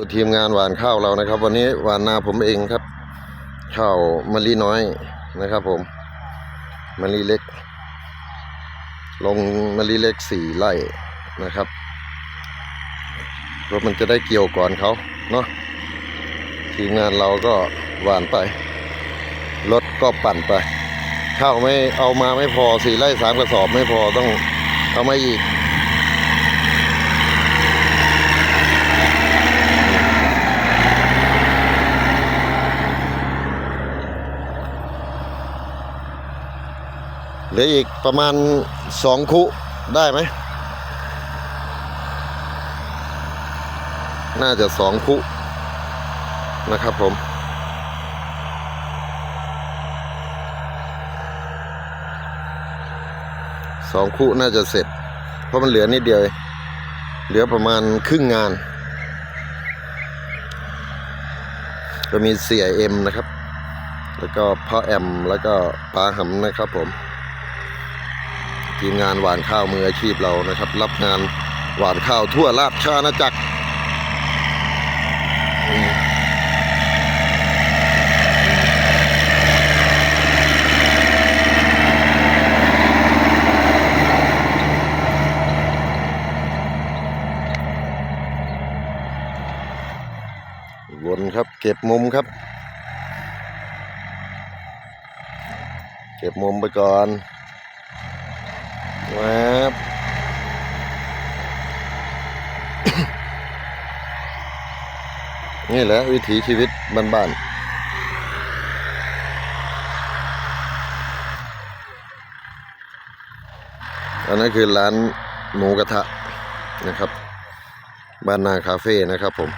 ดูทีมงานหวานข้าวเรานะครับ วันนี้หวานนาผมเองครับ ข้าวมะลิน้อยนะครับ ผมมะลิเล็ก ลงมะลิเล็กสี่ไร่นะครับรถมันจะได้เกี่ยวก่อนเขาเนาะทีมงานเราก็หวานไปรถก็ปั่นไป ข้าวไม่เอามาไม่พอสี่ไร่สามกระสอบไม่พอต้องเอามาอีก เหลืออีกประมาณสองคุได้ไหม น่าจะสองคุนะครับผมสองคุน่าจะเสร็จ เพราะมันเหลือนิดเดียวเองเหลือประมาณครึ่งงาน ก็มีเสียเอ็มนะครับ แล้วก็พ่อแอม แล้วก็ปลาหำนะครับผม ทีมงานหวานข้าวมืออาชีพเรานะครับ รับงานหวานข้าวทั่วราชอาณาจักรวนครับ เก็บมุมครับ เก็บมุมไปก่อน แวบนี่แหละวิถีชีวิตบ้านๆอันนั้นคือร้านหมูกระทะนะครับ บ้านนาคาเฟ่นะครับผม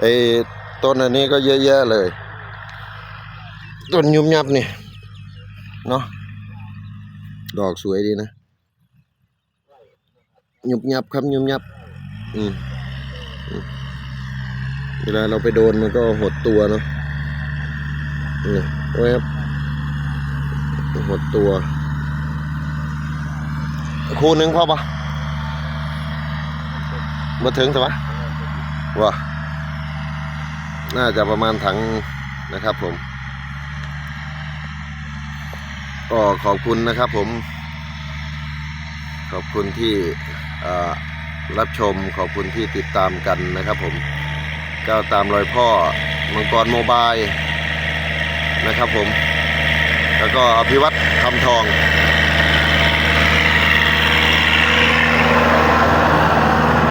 ไอ้ต้นอันนี้ก็เยอะแยะเลย ต้นยุบยับนี่เนาะดอกสวยดีนะยุบยับครับยุบยับ อืมเวลาเราไปโดนมันก็หดตัวเนาะนี่แวบหดตัว คู่หนึ่งพอปะมาถึงใช่ปะว้า น่าจะประมาณถังนะครับผม ก็ขอบคุณนะครับผม ขอบคุณที่รับชมขอบคุณที่ติดตามกันนะครับผมก้าวตามรอยพ่อมังกรโมบายนะครับผม แล้วก็อภิวัตคำทอง